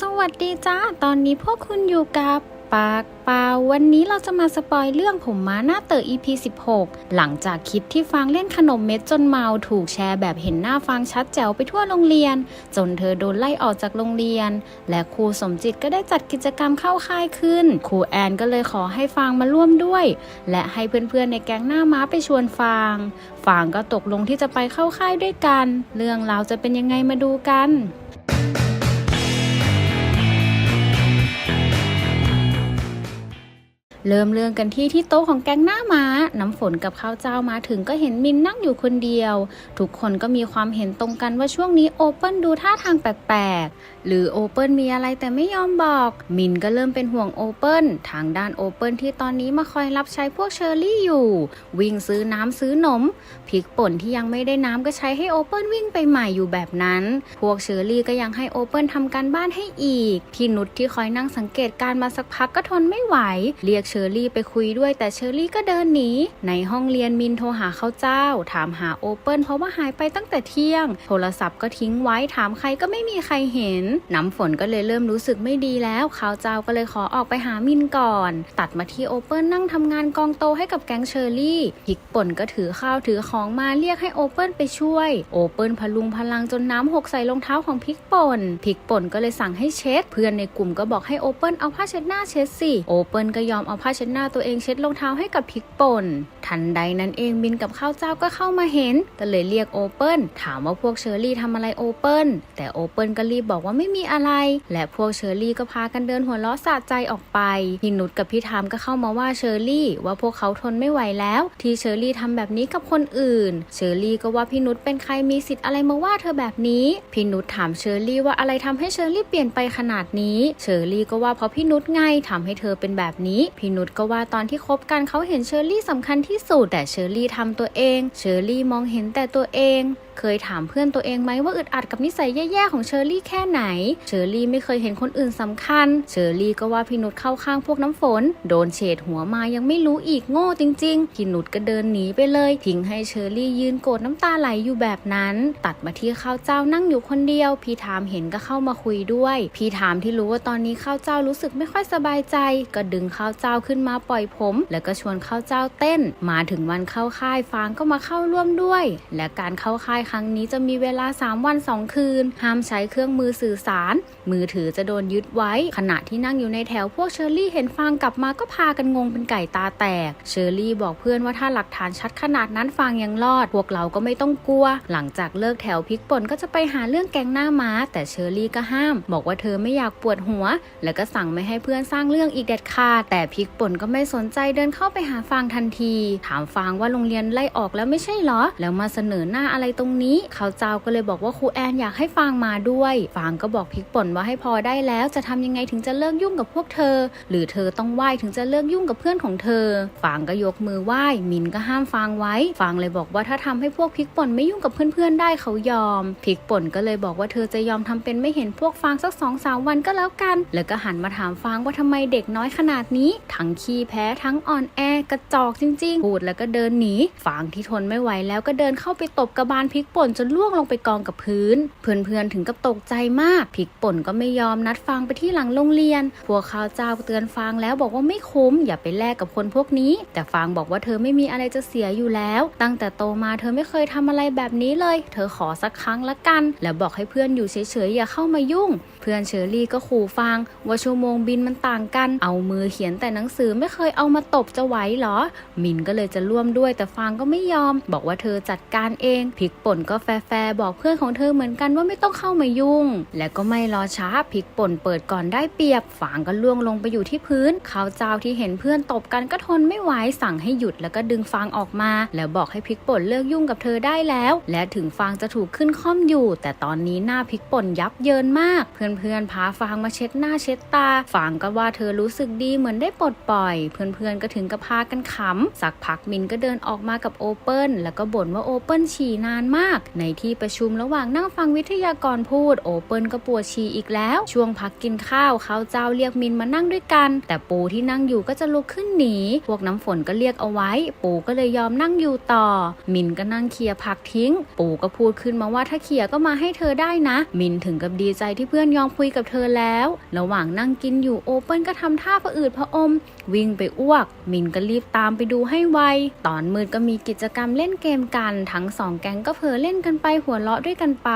สวัสดีจ้า ตอนนี้พวกคุณอยู่กับปากเปล่าวันนี้เราจะมาสปอยเรื่องผมม้าหน้าเต๋อ EP 16 หลังจากคลิปที่ฟางเล่นขนมเม็ดจนเมาถูกแชร์แบบเห็นหน้าฟางชัดแจ๋วไปทั่วโรงเรียน จนเธอโดนไล่ออกจากโรงเรียน และครูสมจิตก็ได้จัดกิจกรรมเข้าค่ายขึ้น ครูแอนก็เลยขอให้ฟางมาร่วมด้วย และให้เพื่อนๆในแก๊งหน้าม้าไปชวนฟางฟางก็ตกลงที่จะไปเข้าค่ายด้วยกัน เรื่องราวจะเป็นยังไงมาดูกัน เริ่มเรื่องกันที่ที่โต๊ะของแก๊งหน้าม้า น้ำฝนกับข้าวเจ้ามาถึงก็เห็นมินนั่งอยู่คนเดียว ทุกคนก็มีความเห็นตรงกันว่าช่วงนี้โอเปิลดูท่าทางแปลกๆ หรือโอเปิลมีอะไรแต่ไม่ยอมบอก มินก็เริ่มเป็นห่วงโอเปิลทางด้านโอเปิลที่ตอนนี้มาคอยรับใช้พวกเชอร์รี่อยู่ วิ่งซื้อน้ำซื้อนมพริกป่นที่ยังไม่ได้น้ำก็ใช้ให้โอเปิลวิ่งไปใหม่อยู่แบบนั้น พวกเชอร์รี่ก็ยังให้โอเปิลทำการบ้านให้อีก พี่นุชที่คอยนั่งสังเกตการมาสักพักก็ทนไม่ไหว เรียกอร์รี่ไปคุยด้วยแต่เชอรี่ก็เดินหนี ในห้องเรียนมินโทรหาเขาเจ้า ถามหาโอเปิลเพราะว่าหายไปตั้งแต่เที่ยง โทรศัพท์ก็ทิ้งไว้ถามใครก็ไม่มีใครเห็น น้ำฝนก็เลยเริ่มรู้สึกไม่ดีแล้วเขาเจ้าก็เลยขอออกไปหามินก่อน ตัดมาที่โอเปิลนั่งทำงานกองโตให้กับแก๊งเชอรี่พิกป่นก็ถือข้าวถือของมาเรียกให้โอเปิลไปช่วย โอเปิลพลุงพลังจนน้ำหกใส่รองเท้าของพิกป่นพิกป่นก็เลยสั่งให้เช็ด เพื่อนในกลุ่มก็บอกให้โอเปิลเอาผ้าเช็ดหน้าเช็ดสิโอเปิลก็ยอมเอาผ้าเช็ดหน้าตัวเองเช็ดรองเท้าให้กับพริกป่น ทันใดนั้นเองบินกับข้าวเจ้าก็เข้ามาเห็น ก็เลยเรียกโอเปิลถามว่าพวกเชอร์รี่ทำอะไรโอเปิลแต่โอเปิลก็รีบบอกว่าไม่มีอะไร และพวกเชอร์รี่ก็พากันเดินหัวล้อสะใจออกไปพี่นุชกับพี่ทามก็เข้ามาว่าเชอร์รี่ว่าพวกเขาทนไม่ไหวแล้ว ที่เชอร์รี่ทำแบบนี้กับคนอื่น เชอร์รี่ก็ว่าพี่นุชเป็นใครมีสิทธิ์อะไรมาว่าเธอแบบนี้พี่นุชถามเชอร์รี่ว่าอะไรทำให้เชอร์รี่เปลี่ยนไปขนาดนี้ เชอร์รี่ก็ว่าเพราะพี่นุชไงทำให้เธอเป็นแบบนี้พี่นุชก็ว่าตอนที่คบกันเขาเห็นเชอร์รี่สำคัญที่สุดแต่เชอร์รี่ทำตัวเอง เชอร์รี่มองเห็นแต่ตัวเองเคยถามเพื่อนตัวเองไหมว่าอึดอัดกับนิสัยแย่ๆของเชอร์รี่แค่ไหน เชอร์รี่ไม่เคยเห็นคนอื่นสำคัญ เชอร์รี่ก็ว่าพี่นุชเข้าข้างพวกน้ำฝน โดนเฉดหัวมายังไม่รู้อีกโง่จริงๆพี่นุชก็เดินหนีไปเลย ทิ้งให้เชอร์รี่ยืนโกรธน้ำตาไหลอยู่แบบนั้น ตัดมาที่ข้าวเจ้านั่งอยู่คนเดียว พี่ถามเห็นก็เข้ามาคุยด้วย พี่ถามที่รู้ว่าตอนนี้ข้าวเจ้ารู้สึกไม่ค่อยสบายใจ ก็ดึงข้าวเจ้าขึ้นมาปล่อยผม แล้วก็ชวนข้าวเจ้าเต้น มาถึงวันเข้าค่ายฟางก็มาเข้าร่วมด้วย และการเข้าค่ายครั้งนี้จะมีเวลา 3 วัน 2 คืน ห้ามใช้เครื่องมือสื่อสาร มือถือจะโดนยึดไว้ ขณะที่นั่งอยู่ในแถวพวกเชอร์รี่เห็นฟางกลับมาก็พากันงงเป็นไก่ตาแตก เชอร์รี่บอกเพื่อนว่าถ้าหลักฐานชัดขนาดนั้นฟางยังรอด พวกเราก็ไม่ต้องกลัว หลังจากเลิกแถวพิกป่นก็จะไปหาเรื่องแกงหน้าม้า แต่เชอร์รี่ก็ห้าม บอกว่าเธอไม่อยากปวดหัว แล้วก็สั่งไม่ให้เพื่อนสร้างเรื่องอีกเด็ดขาดแต่พิกป่นก็ไม่สนใจเดินเข้าไปหาฟางทันที ถามฟางว่าโรงเรียนไล่ออกแล้วไม่ใช่เหรอ แล้วมาเสนอหน้าอะไรตรงนี้ เขาเจ้าก็เลยบอกว่าครูแอนอยากให้ฟางมาด้วยฟางก็บอกพริกป่นว่าให้พอได้แล้วจะทำยังไงถึงจะเลิกยุ่งกับพวกเธอ หรือเธอต้องไหว้ถึงจะเลิกยุ่งกับเพื่อนของเธอฟางก็ยกมือไหว้มินก็ห้ามฟางไว้ฟางเลยบอกว่าถ้าทำให้พวกพริกป่นไม่ยุ่งกับเพื่อนๆได้เขายอมพริกป่นก็เลยบอกว่าเธอจะยอมทำเป็นไม่เห็นพวกฟางสักสองสามวันก็แล้วกัน แล้วก็หันมาถามฟางว่าทำไมเด็กน้อยขนาดนี้ ทั้งขี้แพ้ทั้งอ่อนแอกระจอกจริงๆพูดแล้วก็เดินหนีฟางที่ทนไม่ไหวแล้วก็เดินเข้าไปตบกระบาลพริกป่นจนล่วงลงไปกองกับพื้น เพื่อนๆถึงกับตกใจมากพริกป่นก็ไม่ยอมนัดฟางไปที่หลังโรงเรียน พวกข้าวเจ้าเตือนฟางแล้วบอกว่าไม่คุ้ม อย่าไปแลกกับคนพวกนี้ แต่ฟางบอกว่าเธอไม่มีอะไรจะเสียอยู่แล้ว ตั้งแต่โตมาเธอไม่เคยทำอะไรแบบนี้เลย เธอขอสักครั้งละกัน แล้วบอกให้เพื่อนอยู่เฉยๆอย่าเข้ามายุ่ง เพื่อนเชอรี่ก็ขู่ฟางว่าชั่วโมงบินมันต่างกัน เอามือเขียนแต่หนังสือไม่เคยเอามาตบจะไหวเหรอ มินก็เลยจะร่วมด้วยแต่ฟางก็ไม่ยอม บอกว่าเธอจัดการเองพริกป่นก็แฟร์บอกเพื่อนของเธอเหมือนกันว่าไม่ต้องเข้ามายุ่ง และก็ไม่รอช้าพริกป่นเปิดก่อนได้เปรียบฟางก็ล่วงลงไปอยู่ที่พื้น เขาเจ้าที่เห็นเพื่อนตบกันก็ทนไม่ไหวสั่งให้หยุดแล้วก็ดึงฟางออกมา แล้วบอกให้พริกป่นเลิกยุ่งกับเธอได้แล้ว และถึงฟางจะถูกขึ้นค่อมอยู่ แต่ตอนนี้หน้าพริกป่นยับเยินมาก เพื่อนๆพาฟางมาเช็ดหน้าเช็ดตา ฟางก็ว่าเธอรู้สึกดีเหมือนได้ปลดปล่อย เพื่อนๆก็ถึงกับพากันขำสักพักมินก็เดินออกมากับโอเปิลแล้วก็บ่นว่าโอเปิลฉี่นานมากในที่ประชุมระหว่างนั่งฟังวิทยากรพูด โอเปิลก็ปวดฉี่อีกแล้ว ช่วงพักกินข้าวเขาเจ้าเรียกมินมานั่งด้วยกัน แต่ปูที่นั่งอยู่ก็จะลุกขึ้นหนี พวกน้ำฝนก็เรียกเอาไว้ ปูก็เลยยอมนั่งอยู่ต่อ มินก็นั่งเคลียร์ผักทิ้ง ปูก็พูดขึ้นมาว่าถ้าเคลียร์ก็มาให้เธอได้นะ มินถึงกับดีใจที่เพื่อนยอมคุยกับเธอแล้ว ระหว่างนั่งกินอยู่โอเปิลก็ทำท่าผะอืดผะอม วิ่งไปอ้วก มินก็รีบตามไปดูให้ไว ตอนมืดก็มีกิจกรรมเล่นเกมกัน ทั้งสองแก๊งก็เผลอเล่นกันไปหัวเราะด้วยกันไป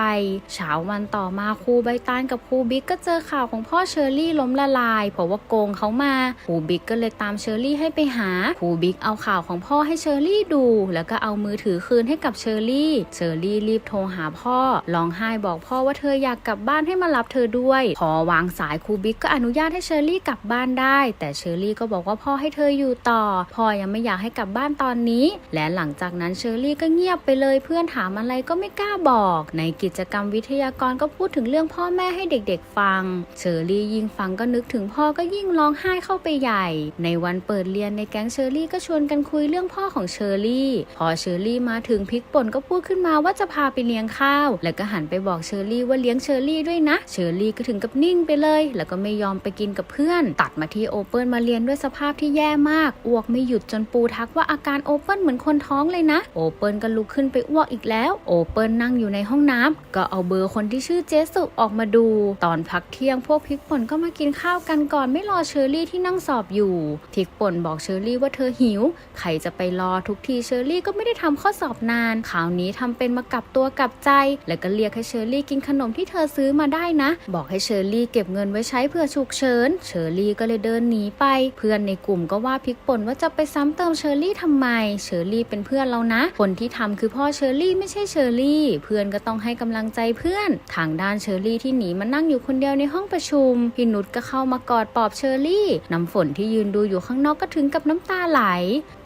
เช้าวันต่อมาครูใบตานกับครูบิ๊กก็เจอข่าวของพ่อเชอรี่ล้มละลายเพราะว่าโกงเขามาครูบิ๊กก็เลยตามเชอรี่ให้ไปหาครูบิ๊กเอาข่าวของพ่อให้เชอรี่ดู แล้วก็เอามือถือคืนให้กับเชอรี่เชอรี่รีบโทรหาพ่อร้องไห้บอกพ่อว่าเธออยากกลับบ้านให้มารับเธอด้วย พอวางสายครูบิ๊กก็อนุญาตให้เชอรี่กลับบ้านได้ แต่เชอรี่ก็บอกว่าพ่อให้เธออยู่ต่อพ่อยังไม่อยากให้กลับบ้านตอนนี้ และหลังจากนั้นเชอรี่ก็เงียบไปเลยเพื่อนถามมันอะไรก็ไม่กล้าบอก ในกิจกรรมวิทยากรก็พูดถึงเรื่องพ่อแม่ให้เด็กๆฟัง เชอรี่ยิ่งฟังก็นึกถึงพ่อก็ยิ่งร้องไห้เข้าไปใหญ่ ในวันเปิดเรียนในแก๊งเชอรี่ก็ชวนกันคุยเรื่องพ่อของเชอรี่ พอเชอรี่มาถึงพิกป่นก็พูดขึ้นมาว่าจะพาไปเลี้ยงข้าว แล้วก็หันไปบอกเชอรี่ว่าเลี้ยงเชอรี่ด้วยนะ เชอรี่ก็ถึงกับนิ่งไปเลย แล้วก็ไม่ยอมไปกินกับเพื่อน ตัดมาที่โอเปิลมาเรียนด้วยสภาพที่แย่มาก อ้วกไม่หยุดจนปูทักว่าอาการโอเปิลเหมือนคนท้องเลยนะ โอเปิลก็ลุกขึ้นไปอ้วกอีกแล้วโอเปิลนั่งอยู่ในห้องน้ำก็เอาเบอร์คนที่ชื่อเจสุออกมาดู ตอนพักเที่ยงพวกพิกป่นก็มากินข้าวกันก่อนไม่รอเชอรี่ที่นั่งสอบอยู่ พิกป่นบอกเชอรี่ว่าเธอหิว ใครจะไปรอทุกทีเชอรี่ก็ไม่ได้ทำข้อสอบนานคราวนี้ทำเป็นมากับตัวกับใจ แล้วก็เรียกให้เชอรี่กินขนมที่เธอซื้อมาได้นะ บอกให้เชอรี่เก็บเงินไว้ใช้เพื่อฉุกเฉินเชอรี่ก็เลยเดินหนีไป เพื่อนในกลุ่มก็ว่าพิกป่นว่าจะไปซ้ำเติมเชอรี่ทำไม เชอรี่เป็นเพื่อนเรานะ คนที่ทำคือพ่อเชอรี่ไม่ใช่เชอรี่ เพื่อนก็ต้องให้กำลังใจเพื่อน ทางด้านเชอรี่ที่หนีมานั่งอยู่คนเดียวในห้องประชุมพี่นุชก็เข้ามากอดปอบเชอรี่น้ำฝนที่ยืนดูอยู่ข้างนอกก็ถึงกับน้ำตาไหล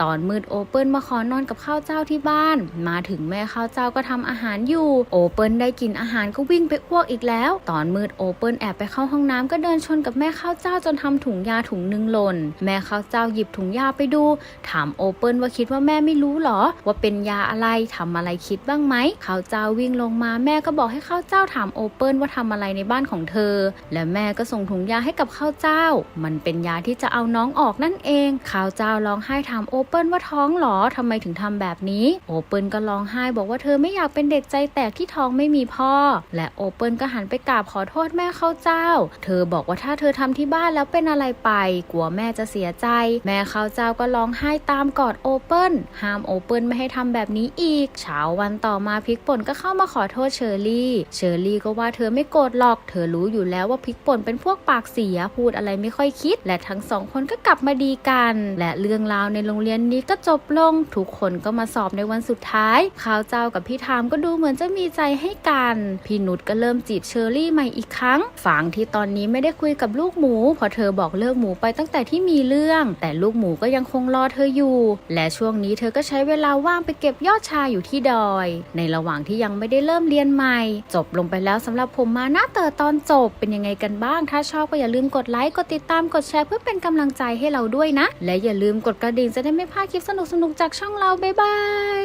ตอนมืดโอเปิลมาขอนอนกับข้าวเจ้าที่บ้าน มาถึงแม่ข้าวเจ้าก็ทำอาหารอยู่ โอเปิลได้กินอาหารก็วิ่งไปอ้วกอีกแล้ว ตอนมืดโอเปิลแอบไปเข้าห้องน้ำก็เดินชนกับแม่ข้าวเจ้าจนทำถุงยาถุงหนึ่งหล่นแม่ข้าวเจ้าหยิบถุงยาไปดู ถามโอเปิลว่าคิดว่าแม่ไม่รู้หรอ ว่าเป็นยาอะไรทำอะไรคิดบ้างไหมข้าวเจ้าวิ่งลงมาแม่ก็บอกให้ข้าวเจ้าถามโอเปิลว่าทำอะไรในบ้านของเธอ และแม่ก็ส่งถุงยาให้กับข้าวเจ้า มันเป็นยาที่จะเอาน้องออกนั่นเองข้าวเจ้าร้องไห้ถามโอเปิลว่าท้องหรอทำไมถึงทำแบบนี้ โอเปิลก็ร้องไห้บอกว่าเธอไม่อยากเป็นเด็กใจแตกที่ท้องไม่มีพ่อ และโอเปิลก็หันไปกราบขอโทษแม่ข้าวเจ้า เธอบอกว่าถ้าเธอทำที่บ้านแล้วเป็นอะไรไป กลัวแม่จะเสียใจ แม่ข้าวเจ้าก็ร้องไห้ตามกอดโอเปิลห้ามโอเปิลไม่ให้ทำแบบนี้อีก เช้าวันต่อ่อมาพริกป่นก็เข้ามาขอโทษเชอรี่ เชอรี่ก็ว่าเธอไม่โกรธหรอก เธอรู้อยู่แล้วว่าพริกป่นเป็นพวกปากเสียพูดอะไรไม่ค่อยคิด และทั้งสองคนก็กลับมาดีกัน และเรื่องราวในโรงเรียนนี้ก็จบลง ทุกคนก็มาสอบในวันสุดท้ายข้าวเจ้ากับพี่ทามก็ดูเหมือนจะมีใจให้กันพี่นุชก็เริ่มจีบเชอรี่ใหม่อีกครั้งฝางที่ตอนนี้ไม่ได้คุยกับลูกหมูเพราะเธอบอกเลิกหมูไปตั้งแต่ที่มีเรื่อง แต่ลูกหมูก็ยังคงรอเธออยู่ และช่วงนี้เธอก็ใช้เวลาว่างไปเก็บยอดชาอยู่ที่ดอยในระหว่างที่ยังไม่ได้เริ่มเรียนใหม่ จบลงไปแล้วสำหรับผมมาหน้าเตอตอนจบเป็นยังไงกันบ้าง ถ้าชอบก็อย่าลืมกดไลค์ กดติดตาม กดแชร์เพื่อเป็นกำลังใจให้เราด้วยนะ และอย่าลืมกดกระดิ่งจะได้ไม่พลาดคลิปสนุกๆจากช่องเราบ๊ายบาย